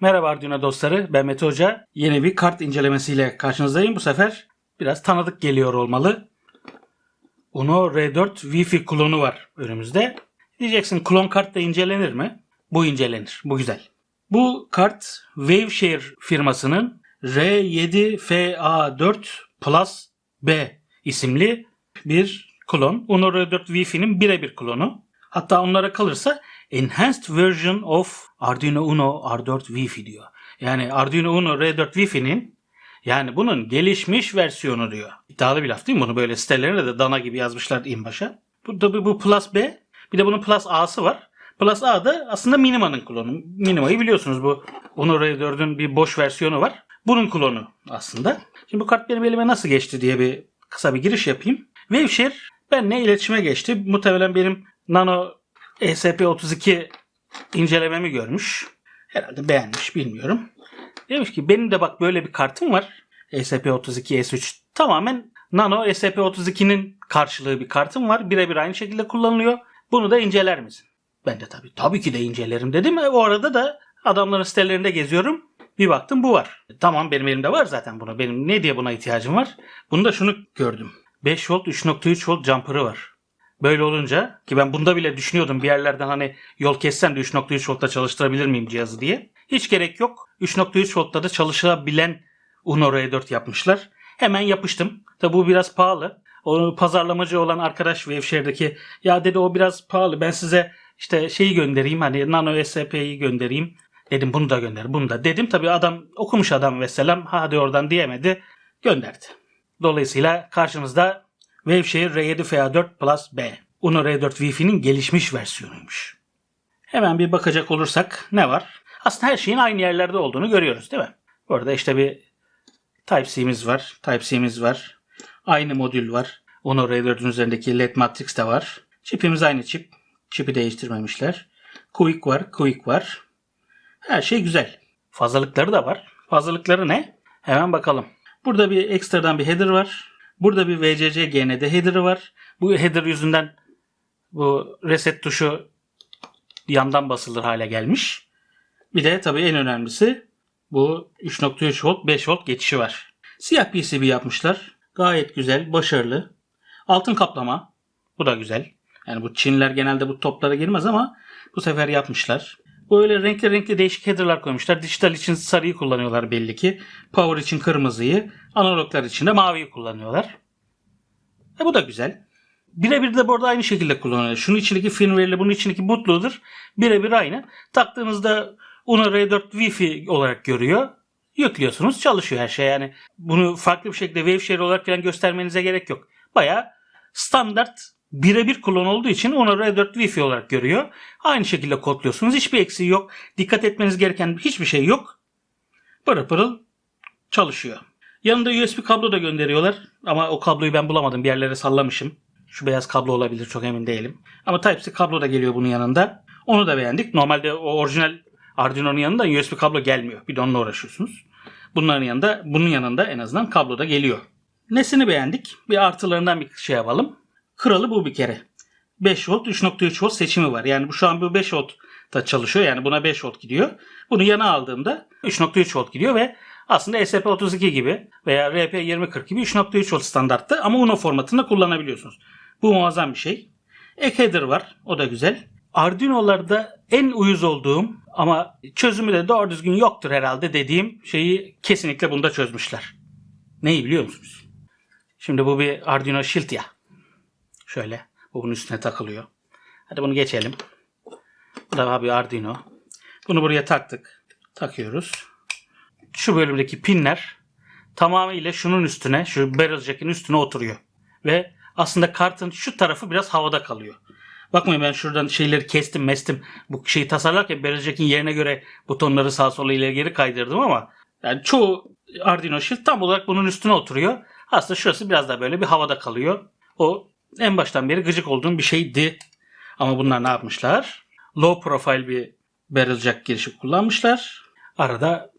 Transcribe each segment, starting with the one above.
Merhaba Arduino dostları, ben Mete Hoca. Yeni bir kart incelemesiyle karşınızdayım. Bu sefer biraz tanıdık geliyor olmalı. Uno R4 Wi-Fi klonu var önümüzde. Diyeceksin klon kart da incelenir mi? Bu incelenir, bu güzel. Bu kart Waveshare firmasının R7FA4 Plus B isimli bir klon. Uno R4 Wi-Fi'nin birebir klonu. Hatta onlara kalırsa Enhanced Version of Arduino Uno R4 Wi-Fi diyor. Yani Arduino Uno R4 Wi-Fi'nin yani bunun gelişmiş versiyonu diyor. İddialı bir laf değil mi? Bunu böyle sitelerine de dana gibi yazmışlar in başa. Bu, tabii bu Plus B. Bir de bunun Plus A'sı var. Plus A da aslında Minima'nın klonu. Minima'yı biliyorsunuz bu Uno R4'ün bir boş versiyonu var. Bunun klonu aslında. Şimdi bu kart benim elime nasıl geçti diye bir kısa bir giriş yapayım. Waveshare benimle iletişime geçti. Muhtemelen benim Nano ESP32 incelememi görmüş. Herhalde beğenmiş bilmiyorum. Demiş ki benim de bak böyle bir kartım var. ESP32 S3 tamamen Nano ESP32'nin karşılığı bir kartım var. Birebir aynı şekilde kullanılıyor. Bunu da inceler misin? Ben de tabii tabii ki de incelerim dedim. E, o arada da adamların sitelerinde geziyorum. Bir baktım bu var. E, Tamam benim elimde var zaten bunu. Benim ne diye buna ihtiyacım var? Bunu da şunu gördüm. 5 volt 3.3 volt jumper'ı var. Böyle olunca ki ben bunda bile düşünüyordum bir yerlerden hani yol kessem de 3.3 voltta çalıştırabilir miyim cihazı diye. Hiç gerek yok. 3.3 voltta da çalışabilen Uno R4 yapmışlar. Hemen yapıştım. Tabi bu biraz pahalı. O pazarlamacı olan arkadaş Waveshare'deki ya dedi o biraz pahalı ben size işte şeyi göndereyim hani Nano SP'yi göndereyim. Dedim bunu da gönder bunu da. Dedim tabi adam okumuş adam ve selam hadi oradan diyemedi. Gönderdi. Dolayısıyla karşınızda Waveshare R7 FA4 Plus B. Uno R4 Wi-Fi'nin gelişmiş versiyonuymuş. Hemen bir bakacak olursak ne var? Aslında her şeyin aynı yerlerde olduğunu görüyoruz değil mi? Orada işte bir Type-C'miz var. Type-C'miz var. Aynı modül var. Uno R4'ün üzerindeki LED Matrix de var. Çipimiz aynı çip. Çipi değiştirmemişler. Quick var. Quick var. Her şey güzel. Fazlalıkları da var. Fazlalıkları ne? Hemen bakalım. Burada bir ekstradan bir header var. Burada bir VCC GND header'ı var. Bu header yüzünden bu reset tuşu yandan basılır hale gelmiş. Bir de tabii en önemlisi bu 3.3 volt 5 volt geçişi var. Siyah PCB yapmışlar. Gayet güzel, başarılı. Altın kaplama. Bu da güzel. Yani bu Çinliler genelde bu toplara girmez ama bu sefer yapmışlar. Böyle renkli renkli değişik header'lar koymuşlar. Dijital için sarıyı kullanıyorlar belli ki. Power için kırmızıyı, analoglar için de maviyi kullanıyorlar. E bu da güzel. Birebir de bu aynı şekilde kullanılıyor. Şunun içindeki firmware'le bunun içindeki bootloader birebir aynı. Taktığınızda Uno R4 Wi-Fi olarak görüyor. Yüklüyorsunuz çalışıyor her şey yani. Bunu farklı bir şekilde Waveshare olarak falan göstermenize gerek yok. Baya standart birebir klon olduğu için Uno R4 Wi-Fi olarak görüyor. Aynı şekilde kodluyorsunuz. Hiçbir eksiği yok. Dikkat etmeniz gereken hiçbir şey yok. Pırıl pırıl çalışıyor. Yanında USB kablo da gönderiyorlar. Ama o kabloyu ben bulamadım. Bir yerlere sallamışım. Şu beyaz kablo olabilir çok emin değilim. Ama Type-C kablo da geliyor bunun yanında. Onu da beğendik. Normalde o orijinal Arduino'nun yanında USB kablo gelmiyor. Bir de onunla uğraşıyorsunuz. Bunların yanında, bunun yanında en azından kablo da geliyor. Nesini beğendik? Bir artılarından bir şey yapalım. Kralı bu bir kere. 5 volt 3.3 volt seçimi var. Yani bu şu an bu 5 volt da çalışıyor. Yani buna 5 volt gidiyor. Bunu yana aldığımda 3.3 volt gidiyor ve aslında ESP32 gibi veya RP2040 gibi 3.3 volt standartta ama UNO formatında kullanabiliyorsunuz. Bu muazzam bir şey. Ek header var. O da güzel. Arduino'larda en uyuz olduğum ama çözümü de doğru düzgün yoktur herhalde dediğim şeyi kesinlikle bunda çözmüşler. Neyi biliyor musunuz? Şimdi bu bir Arduino Shield ya. Şöyle. Bu bunun üstüne takılıyor. Hadi bunu geçelim. Bu da bir Arduino. Bunu buraya taktık. Takıyoruz. Şu bölümdeki pinler tamamıyla şunun üstüne, şu barrel jack'in üstüne oturuyor. Ve aslında kartın şu tarafı biraz havada kalıyor. Bakmayın ben şuradan şeyleri kestim mestim. Bu şeyi tasarlarken barrel jack'in yerine göre butonları sağa sola ileri geri kaydırdım ama yani çoğu Arduino Shield tam olarak bunun üstüne oturuyor. Aslında şurası biraz daha böyle bir havada kalıyor. O en baştan beri gıcık olduğum bir şeydi. Ama bunlar ne yapmışlar? Low profile bir barrel jack girişi kullanmışlar. Arada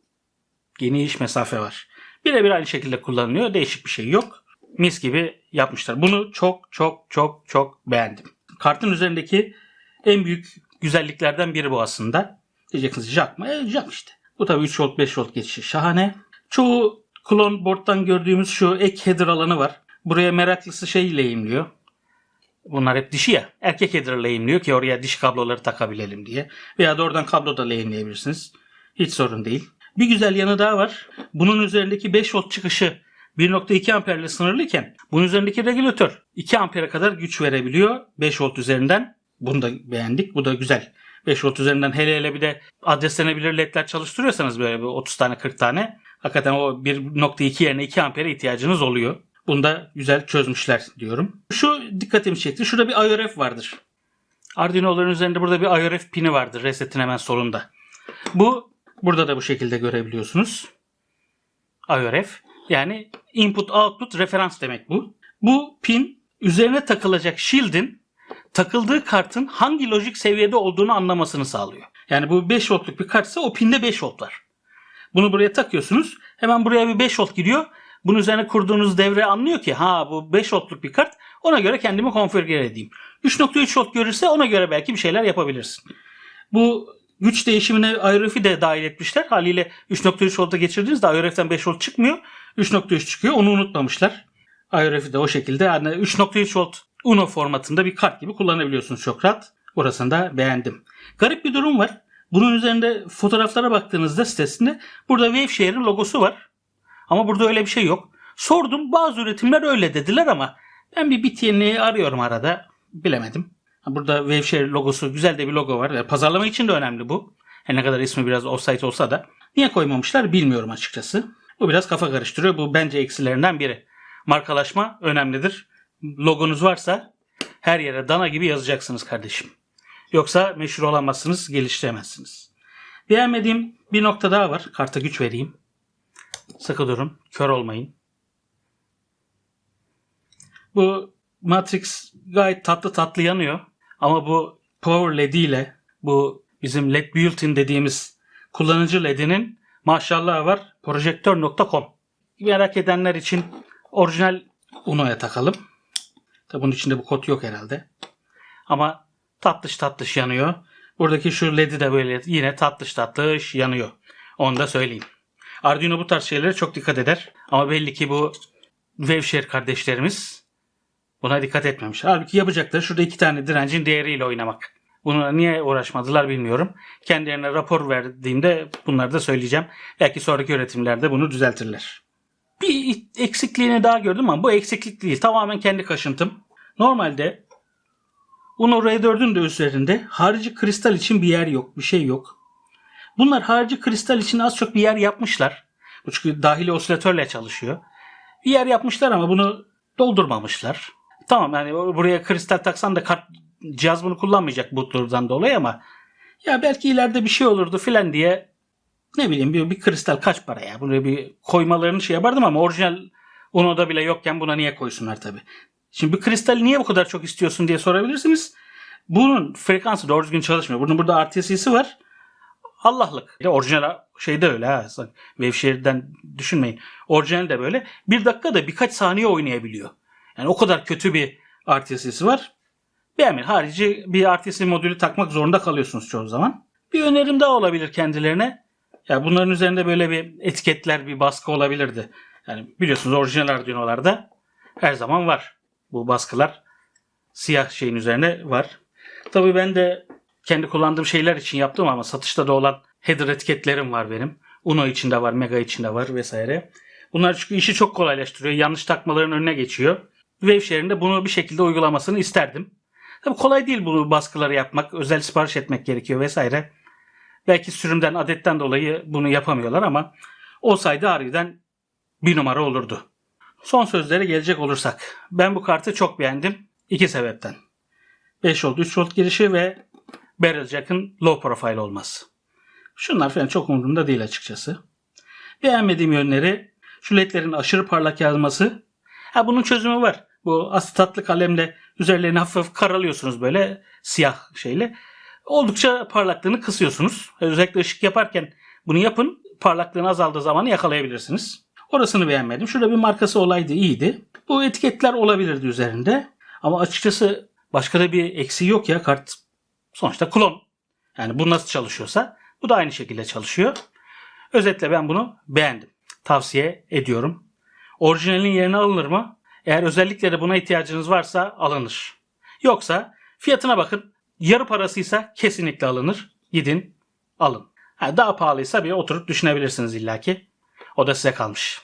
geniş mesafe var. Birebir aynı şekilde kullanılıyor. Değişik bir şey yok. Mis gibi yapmışlar. Bunu çok çok çok çok beğendim. Kartın üzerindeki en büyük güzelliklerden biri bu aslında. Diyeceksiniz jack mı? E, jack işte. Bu tabii 3 volt 5 volt geçişi şahane. Çoğu klon board'dan gördüğümüz şu ek header alanı var. Buraya meraklısı şey lehimliyor. Bunlar hep dişi ya. Erkek header lehimliyor ki oraya diş kabloları takabilelim diye. Veya da oradan kablo da lehimleyebilirsiniz. Hiç sorun değil. Bir güzel yanı daha var. Bunun üzerindeki 5 volt çıkışı 1.2 amperle sınırlıyken bunun üzerindeki regülatör 2 ampere kadar güç verebiliyor 5 volt üzerinden. Bunu da beğendik. Bu da güzel. 5 volt üzerinden hele hele bir de adreslenebilir ledler çalıştırıyorsanız böyle bir 30 tane 40 tane hakikaten o 1.2 yerine 2 ampere ihtiyacınız oluyor. Bunu da güzel çözmüşler diyorum. Şu dikkatimi çekti. Şurada bir IRF vardır. Arduino'ların üzerinde burada bir IRF pini vardır resetin hemen solunda. Bu burada da bu şekilde görebiliyorsunuz. IRF yani input output referans demek bu. Bu pin üzerine takılacak shield'in takıldığı kartın hangi lojik seviyede olduğunu anlamasını sağlıyor. Yani bu 5 voltluk bir kartsa o pinde 5 volt var. Bunu buraya takıyorsunuz. Hemen buraya bir 5 volt gidiyor. Bunun üzerine kurduğunuz devre anlıyor ki ha bu 5 voltluk bir kart. Ona göre kendimi konfigüre edeyim. 3.3 volt görürse ona göre belki bir şeyler yapabilirsin. Bu güç değişimine IRF'i de dahil etmişler. Haliyle 3.3 volta geçirdiğinizde IRF'den 5 volt çıkmıyor. 3.3 çıkıyor. Onu unutmamışlar. IRF'i de o şekilde yani 3.3 volt Uno formatında bir kart gibi kullanabiliyorsunuz çok rahat. Orasını da beğendim. Garip bir durum var. Bunun üzerinde fotoğraflara baktığınızda sitesinde burada Waveshare'in logosu var. Ama burada öyle bir şey yok. Sordum bazı üretimler öyle dediler ama ben bir BTN'i arıyorum arada. Bilemedim. Burada Waveshare logosu güzel de bir logo var. Yani pazarlama için de önemli bu. Her ne kadar ismi biraz offsite olsa da. Niye koymamışlar bilmiyorum açıkçası. Bu biraz kafa karıştırıyor. Bu bence eksilerinden biri. Markalaşma önemlidir. Logonuz varsa her yere dana gibi yazacaksınız kardeşim. Yoksa meşhur olamazsınız, geliştiremezsiniz. Beğenmediğim bir nokta daha var. Karta güç vereyim. Sıkı durun, kör olmayın. Bu Matrix gayet tatlı tatlı yanıyor. Ama bu Power LED ile bu bizim LED built-in dediğimiz kullanıcı LED'inin maşallah var projektör.com. Merak edenler için orijinal Uno'ya takalım. Tabi bunun içinde bu kod yok herhalde. Ama tatlış tatlış yanıyor. Buradaki şu LED'i de böyle yine tatlış tatlış yanıyor. Onu da söyleyeyim. Arduino bu tarz şeylere çok dikkat eder. Ama belli ki bu Waveshare kardeşlerimiz buna dikkat etmemiş. Halbuki yapacakları şurada iki tane direncin değeriyle oynamak. Buna niye uğraşmadılar bilmiyorum. Kendilerine rapor verdiğimde bunları da söyleyeceğim. Belki sonraki üretimlerde bunu düzeltirler. Bir eksikliğini daha gördüm ama bu eksiklik değil. Tamamen kendi kaşıntım. Normalde Uno R4'ün de üzerinde harici kristal için bir yer yok. Bir şey yok. Bunlar harici kristal için az çok bir yer yapmışlar. Bu çünkü dahili osilatörle çalışıyor. Bir yer yapmışlar ama bunu doldurmamışlar. Tamam yani buraya kristal taksan da kart cihaz bunu kullanmayacak bootloader'dan dolayı ama ya belki ileride bir şey olurdu filan diye ne bileyim bir, bir kristal kaç para ya? Buraya bir koymalarını şey yapardım ama orijinal Uno'da bile yokken buna niye koysunlar tabi. Şimdi bir kristali niye bu kadar çok istiyorsun diye sorabilirsiniz. Bunun frekansı doğru düzgün çalışmıyor. Bunun burada RTS'si var. Allah'lık. De orijinal şey de öyle ha. Waveshare'den düşünmeyin. Orijinal de böyle. Bir dakikada birkaç saniye oynayabiliyor. Yani o kadar kötü bir RTS'si var. Beğenmeyin. Harici bir RTS modülü takmak zorunda kalıyorsunuz çoğu zaman. Bir önerim daha olabilir kendilerine. Ya bunların üzerinde böyle bir etiketler, bir baskı olabilirdi. Yani biliyorsunuz orijinal Arduino'larda her zaman var. Bu baskılar siyah şeyin üzerine var. Tabii ben de kendi kullandığım şeyler için yaptım ama satışta da olan header etiketlerim var benim. Uno içinde var, Mega içinde var vesaire. Bunlar çünkü işi çok kolaylaştırıyor. Yanlış takmaların önüne geçiyor. Waveshare'in de bunu bir şekilde uygulamasını isterdim. Tabii kolay değil bunu baskıları yapmak. Özel sipariş etmek gerekiyor vesaire. Belki sürümden, adetten dolayı bunu yapamıyorlar ama olsaydı harbiden bir numara olurdu. Son sözlere gelecek olursak. Ben bu kartı çok beğendim. İki sebepten. 5 volt, 3 volt girişi ve barrel jack'ın low profile olması. Şunlar falan çok umurumda değil açıkçası. Beğenmediğim yönleri şu ledlerin aşırı parlak yazması. Ha bunun çözümü var. Bu asitatlı kalemle üzerlerini hafif hafif karalıyorsunuz böyle siyah şeyle. Oldukça parlaklığını kısıyorsunuz. Özellikle ışık yaparken bunu yapın. Parlaklığın azaldığı zamanı yakalayabilirsiniz. Orasını beğenmedim. Şurada bir markası olaydı iyiydi. Bu etiketler olabilirdi üzerinde. Ama açıkçası başka da bir eksiği yok ya. Kart sonuçta klon. Yani bu nasıl çalışıyorsa bu da aynı şekilde çalışıyor. Özetle ben bunu beğendim. Tavsiye ediyorum. Orijinalin yerine alınır mı? Eğer özellikle buna ihtiyacınız varsa alınır. Yoksa fiyatına bakın. Yarı parasıysa kesinlikle alınır. Gidin alın. Ha, daha pahalıysa bir oturup düşünebilirsiniz illaki. O da size kalmış.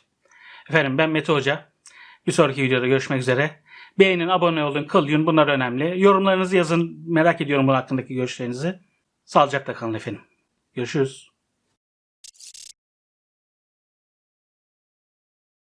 Efendim ben Mete Hoca. Bir sonraki videoda görüşmek üzere. Beğenin, abone olun, kılın. Bunlar önemli. Yorumlarınızı yazın. Merak ediyorum bunun hakkındaki görüşlerinizi. Sağlıcakla kalın efendim. Görüşürüz.